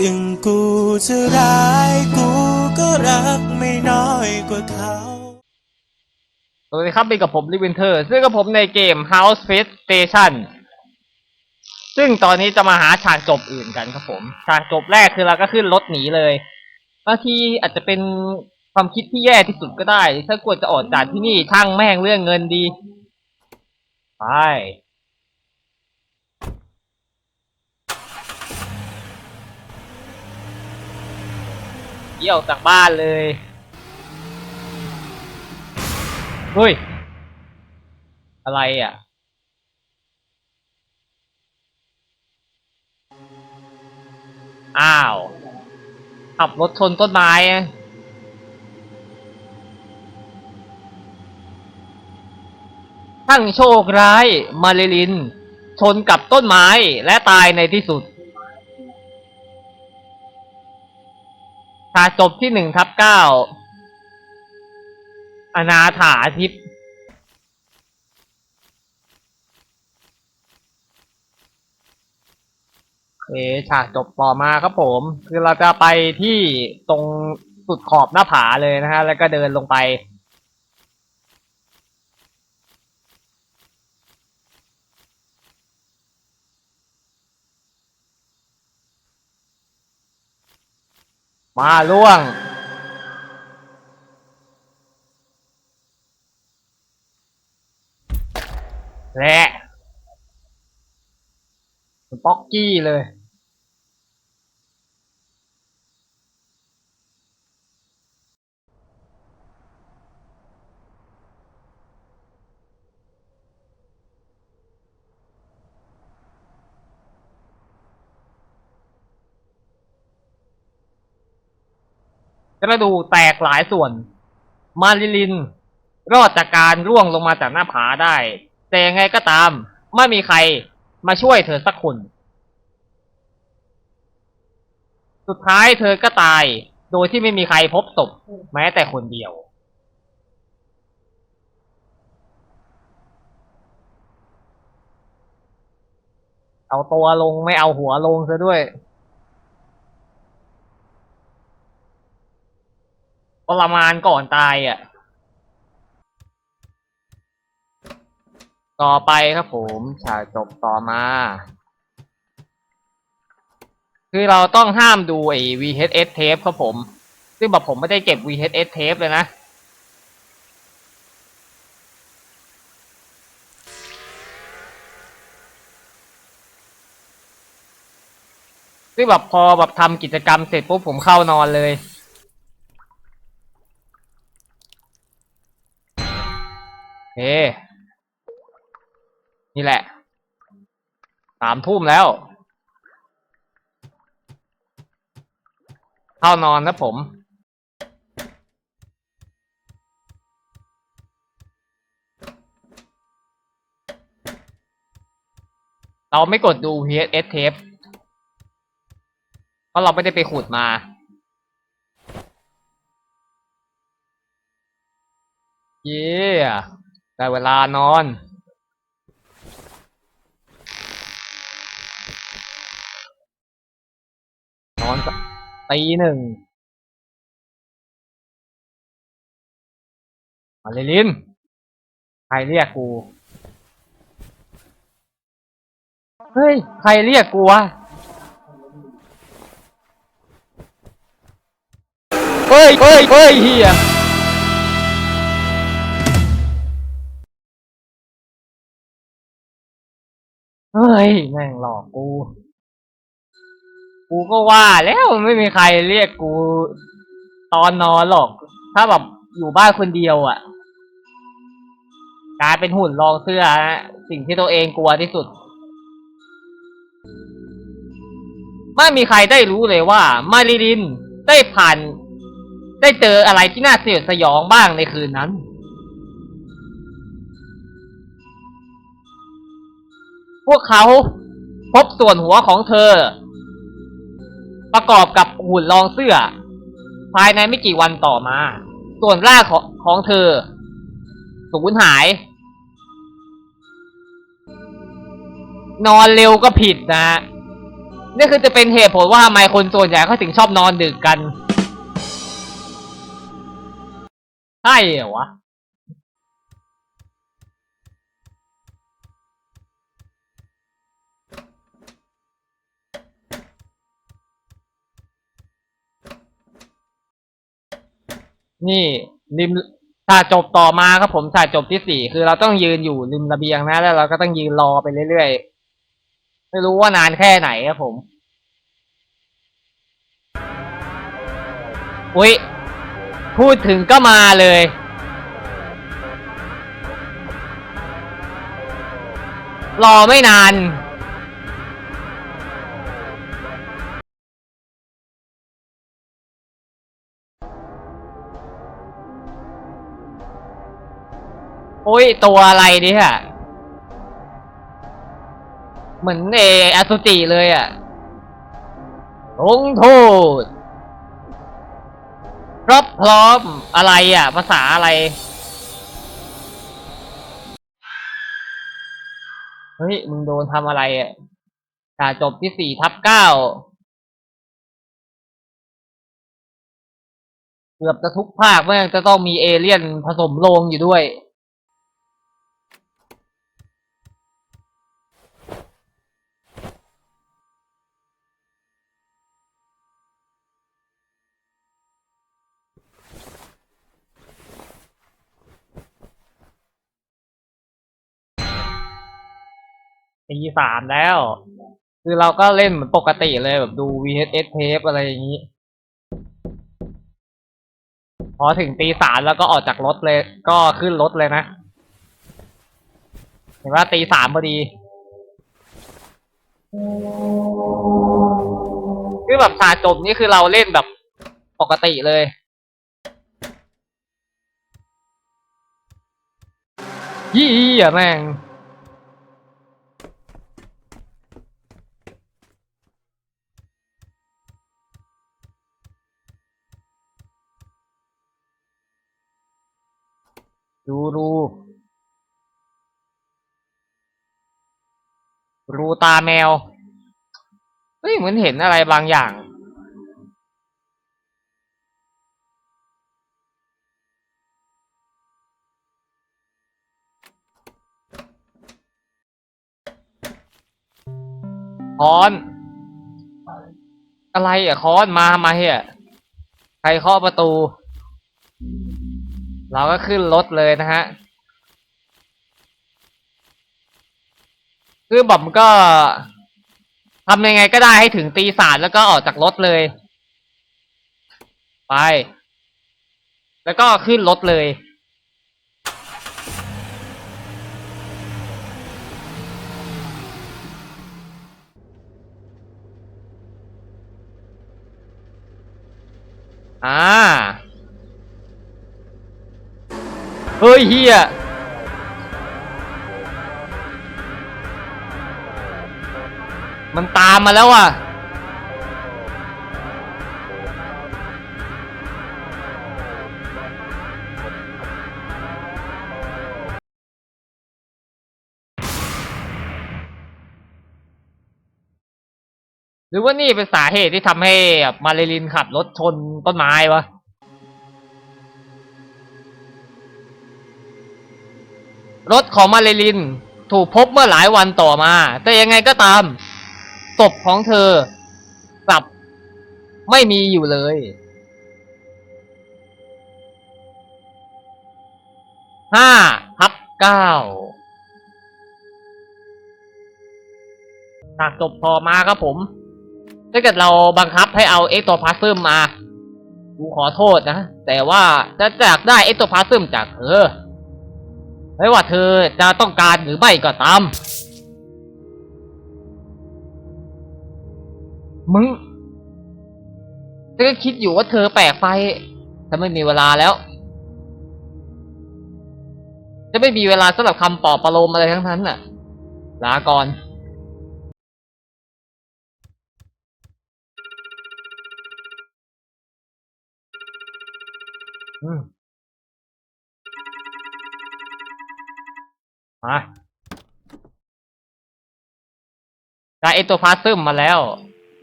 ถึงกูจะร้ายกูก็รักไม่น้อยกว่าเขา สวัสดีครับเป็นกับผมลิวินเทอร์ ซึ่งกับผมในเกม House Face Station ซึ่งตอนนี้จะมาหาฉากจบอื่นกันครับผม ฉากจบแรกคือเราก็ขึ้นรถหนีเลยบางทีอาจจะเป็นความคิดที่แย่ที่สุดก็ได้ ถ้ากวรจะออกจากที่นี่ช่างแม่งเรื่องเงินดี ไป เยี่ยวจากบ้านเลย เฮ้ย อะไรอะ อ้าว ขับรถชนต้นไม้อะช่างโชคร้าย มาริลิน ชนกับต้นไม้และตายในที่สุด ฉากจบที่หนึ่งทับเก้าอนาถาทิพย์เอฉากจบต่อมาครับผม คือเราจะไปที่ตรงสุดขอบหน้าผาเลยนะฮะ แล้วก็เดินลงไป มาล่วง และป๊อกกี้เลย กระดูแตกหลายส่วน มาริลิน รอดจากการร่วงลงมาจากหน้าผาได้ แต่ยังไงก็ตาม ไม่มีใครมาช่วยเธอสักคน สุดท้ายเธอก็ตาย โดยที่ไม่มีใครพบศพแม้แต่คนเดียวเอาตัวลงไม่เอาหัวลงซะด้วย ทรมานก่อนตายอะ ต่อไปครับผมฉากจบต่อมา คือเราต้องห้ามดูไอ้ VHS tape ครับผม ซึ่งแบบผมไม่ได้เก็บ VHS tape เลยนะซึ่งแบบพอแบบทำกิจกรรมเสร็จปุ๊บผมเข้านอนเลย เฮนี่แหละ สามทุ่มแล้ว เข้านอนนะผมเราไม่กดดู VHS tape เพราะเราไม่ได้ไปขุดมา เย้ ได้เวลานอน นอนตีหนึ่งมาเลยลิน ใครเรียกกู เฮ้ย ใครเรียกกูวะ เฮ้ยเฮ้ยเฮ้ยเฮีย เฮ้ย แม่งหลอกกู กูก็ว่าแล้วไม่มีใครเรียกกู ตอนนอนหรอก ถ้าแบบอยู่บ้านคนเดียวอะ่ะกลายเป็นหุ่นรองเสื้อนะสิ่งที่ตัวเองกลัวที่สุด ไม่มีใครได้รู้เลยว่า มาริลินได้ผ่าน ได้เจออะไรที่น่าสยดสยองบ้างในคืนนั้น พวกเขาพบส่วนหัวของเธอ ประกอบกับหุ่นรองเสื้อ ภายในไม่กี่วันต่อมา ส่วนร่างของของเธอ สูญหาย นอนเร็วก็ผิดนะนี่คือจะเป็นเหตุผลว่าทำไมคนส่วนใหญ่เขาถึงชอบนอนดึกกันใช่เหรอวะ นี่ริมฉาจบต่อมาครับผมฉาจบที่สี่คือเราต้องยืนอยู่ริมระเบียงนะ แล้วเราก็ต้องยืนรอไปเรื่อยๆ ไม่รู้ว่านานแค่ไหนครับผม อุ้ยพูดถึงก็มาเลย รอไม่นาน โอ้ย ตัวอะไรเนี่ยเหมือนเออสุจิเลยอะลงโทษรับพร้อมอะไรอะ ภาษาอะไร เฮ้ย มึงโดนทำอะไรอะฉาจบที่สี่ทับเก้าเกือบจะทุกภาคแม่งจะต้องมีเอเลี่ยนผสมโลงอยู่ด้วย ตีสามแล้ว คือเราก็เล่นเหมือนปกติเลยแบบดู VHS เทปอะไรอย่างนี้ พอถึงตีสามแล้วก็ออกจากรถเลย ก็ขึ้นรถเลยนะ เห็นว่าตีสามพอดี คือแบบฉากจบนี่คือเราเล่นแบบปกติเลยยี่อะแม่ง ดูรูรูตาแมว เฮ้ยเหมือนเห็นอะไรบางอย่าง คอน อะไรอะคอนมา มาเฮียใครเคาะประตู เราก็ขึ้นรถเลยนะฮะ คือผมก็ทำยังไงก็ได้ให้ถึงตีสามแล้วก็ออกจากรถเลย ไป แล้วก็ขึ้นรถเลย อ่า เฮ้ยเฮียมันตามมาแล้วอะ หรือว่านี่เป็นสาเหตุที่ทำให้แบบมาเรลินขับรถชนต้นไม้วะ รถของมาเรลินถูกพบเมื่อหลายวันต่อมา แต่ยังไงก็ตามศพของเธอกลับไม่มีอยู่เลย ห้าทับเก้าฉากจบพอมาครับผม ถ้าเกิดเราบังคับให้เอาเอ็กโตพาซึมมา กูขอโทษนะ แต่ว่าจะจากได้เอ็กโตพาซึมจากเธอ ไม่ว่าเธอจะต้องการหรือไม่ก็ตาม มึงฉันก็คิดอยู่ว่าเธอแปลกไปฉันไม่มีเวลาแล้ว จะไม่มีเวลาสำหรับคำปอบประโลมอะไรทั้งนั้นน่ะ ลาก่อนอืม มาได้เอโตพาซึมมาแล้ว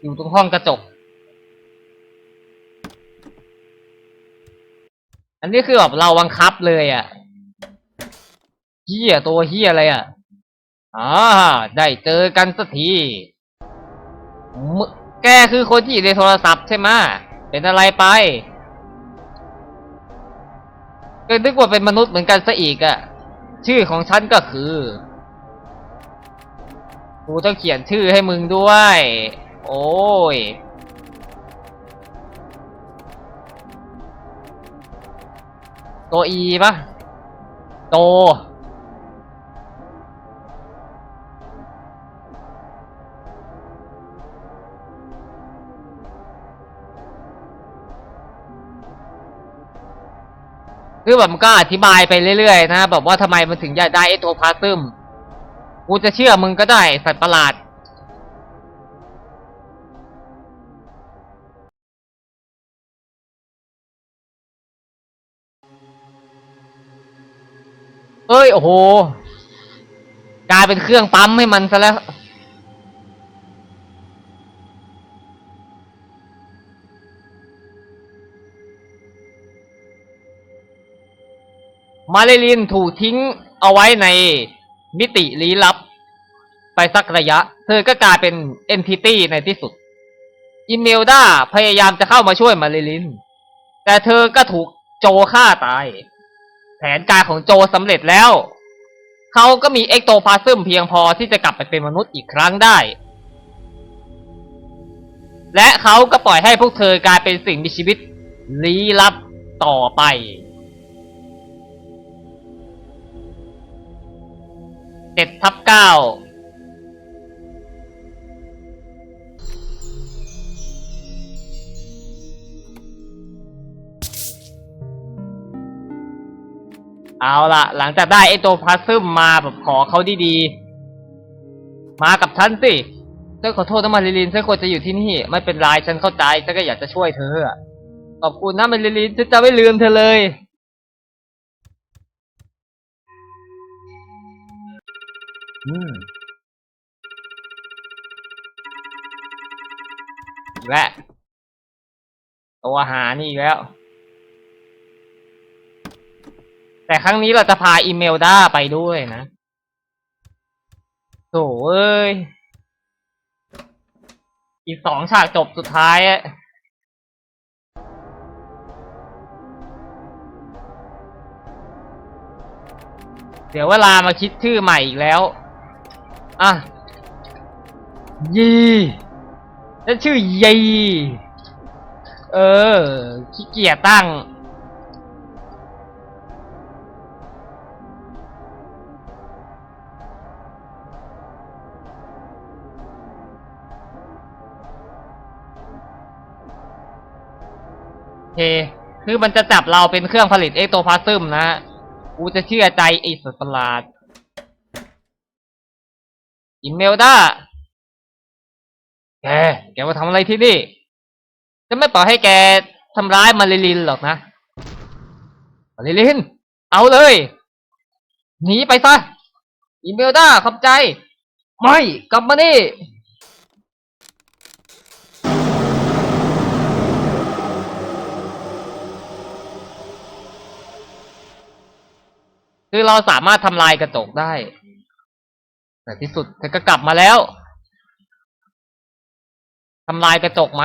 อยู่ตรงห้องกระจก อันนี้คือแบบเราบังคับเลยอะ่ะเฮียตัวเฮียอะไรอะ่ะอ่าได้เจอกันสักทีมึแกคือคนที่อยู่ในโทรศัพท์ใช่ไหมเป็นอะไรไปก็นึกว่าเป็นมนุษย์เหมือนกันซะอีกอะ่ะ ชื่อของฉันก็คือ กูต้องเขียนชื่อให้มึงด้วย โอ้ย ตัวอีปะโต คือแบบมันก็อธิบายไปเรื่อยๆนะแบบว่าทำไมมันถึงอยากได้ไอ้ตัวพาซึมกูจะเชื่อมึงก็ได้สัตว์ประหลาดเอ้ย โอ้โห กลายเป็นเครื่องปั๊มให้มันซะแล้ว มาเลลินถูกทิ้งเอาไว้ในมิติลี้ลับ ไปสักระยะ เธอก็กลายเป็นเอนติตี้ในที่สุด อิเมลดาพยายามจะเข้ามาช่วยมาเลลิน แต่เธอก็ถูกโจฆ่าตาย แผนการของโจสำเร็จแล้ว เขาก็มีเอ็กโตพาซึมเพียงพอที่จะกลับไปเป็นมนุษย์อีกครั้งได้ และเขาก็ปล่อยให้พวกเธอกลายเป็นสิ่งมีชีวิตลี้ลับต่อไป เจ็ดทับเก้าเอาละหลังจากได้ไอ้ตัวพาซึมมาแบบขอเขาดีๆ มากับฉันสิฉันขอโทษนะมาริลินฉันควรจะอยู่ที่นี่ ไม่เป็นไรฉันเข้าใจฉันก็อยากจะช่วยเธอขอบคุณนะมาริลินฉันจะไม่ลืมเธอเลย อืมและตัวหานี่อีกแล้ว แต่ครั้งนี้เราจะพาอีเมลด้าไปด้วยนะโถเอ้ย อีกสองฉากจบสุดท้ายอะเดี๋ยวเวลามาคิดชื่อใหม่อีกแล้ว อะ ยีนั่นชื่อยีเออ ขี้เกียจตั้ง เค คือมันจะจับเราเป็นเครื่องผลิตเอ็กโตพลาซึมนะฮะ กูจะเชื่อใจไอ้สัตว์ประหลาด อินเมลด้าแก แกมาทำอะไรที่นี่ จะไม่ปล่อยให้แกทำร้ายมาริลินหรอกนะ มาริลิน เอาเลย หนีไปซะ อินเมลด้าขอบใจ ไม่ กลับมานี่คือเราสามารถทำลายกระจกได้ แต่ที่สุดเธอก็กลับมาแล้วทำลายกระจกไหม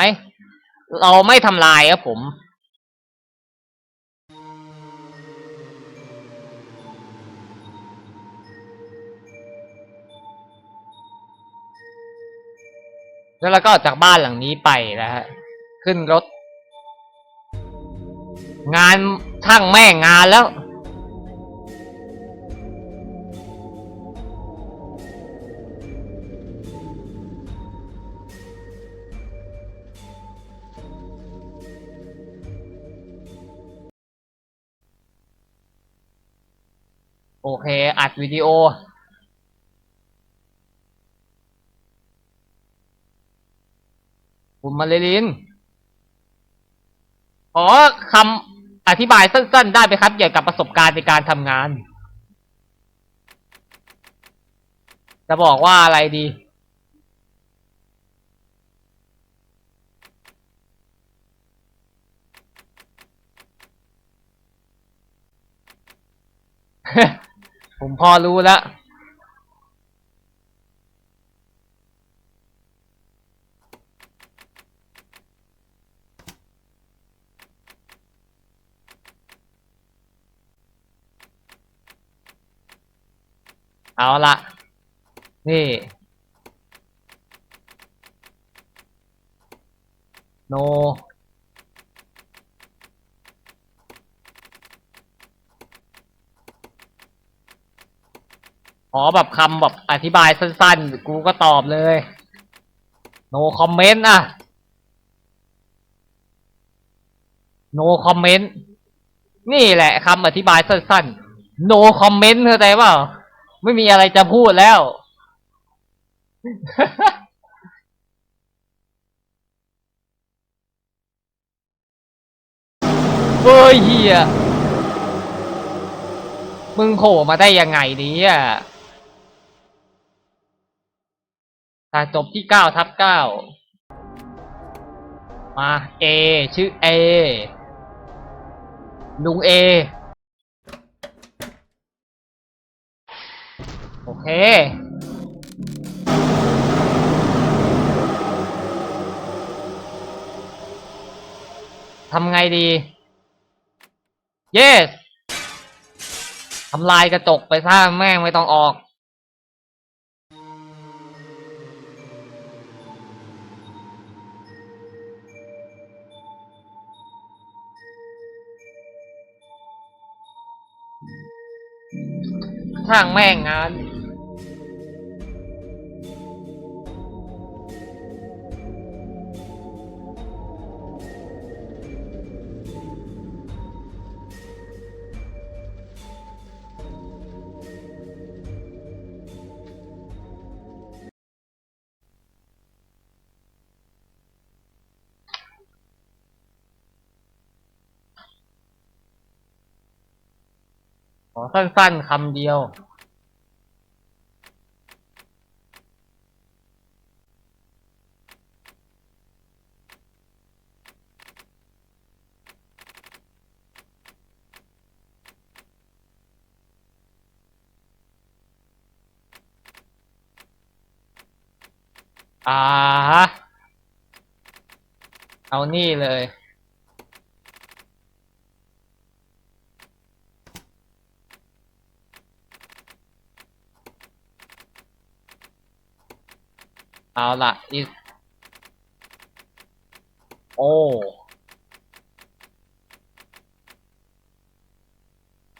เราไม่ทำลายครับผม แล้วเราก็ออกจากบ้านหลังนี้ไปนะฮะ ขึ้นรถ งานช่างแม่งงานแล้ว โอเค อัดวิดีโอ คุณมาเลลิน ขอคำอธิบายสั้นๆ ได้ไหมครับ เกี่ยวกับประสบการณ์ในการทำงาน จะบอกว่าอะไรดี Heh. ผมพอรู้แล้วเอาละนี่ โน อแบบคำแบบอธิบายสั้นๆ กูก็ตอบเลย no comment อะ no comment นี่แหละคำอธิบายสั้นๆ no comment เข้าใจเปล่า ไม่มีอะไรจะพูดแล้ว เฮ้ยเฮียมึงโผล่มาได้ยังไงนี่ย ถ้าจบที่เก้าทับเก้ามาเอชื่อเอลุงเอโอเคทำไงดี yes ทำลายกระจกไปซะแม่งไม่ต้องออก ช่างแม่งงาน อสั้นๆคำเดียว อ่า เอานี่เลย เอาละ is โอ้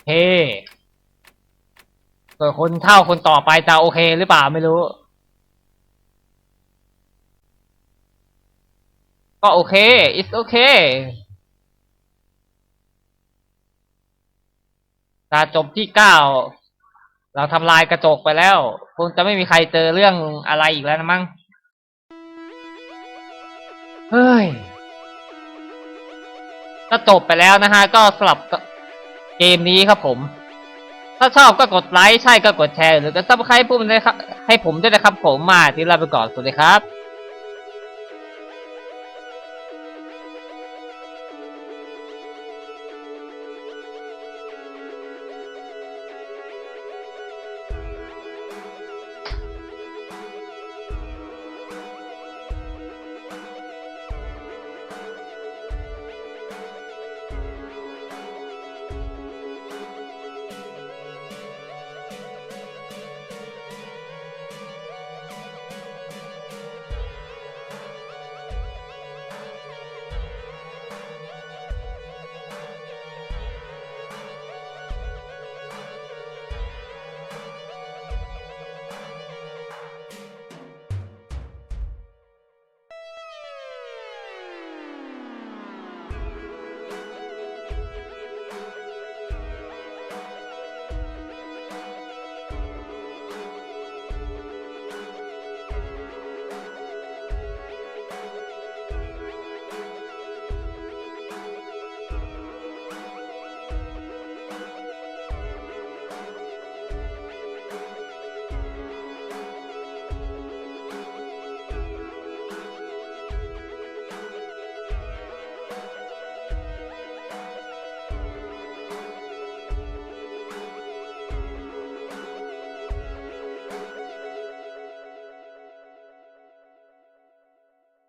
เฮ้ส่วนคนเท่าคนต่อไปจะโอเคหรือเปล่าไม่รู้ ก็โอเค it's okay ตาจบที่เก้าเราทำลายกระจกไปแล้ว คงจะไม่มีใครเจอเรื่องอะไรอีกแล้วนะมั้ง เฮ้ยก็จบไปแล้วนะฮะ ก็สลับเกมนี้ครับผม ถ้าชอบก็กดไลค์ ใช่ก็กดแชร์ หรือก็ซับสไครต์ปุ่มเลยครับให้ผมด้วยนะครับผมมาที่ลาไปก่อน สวัสดีครับ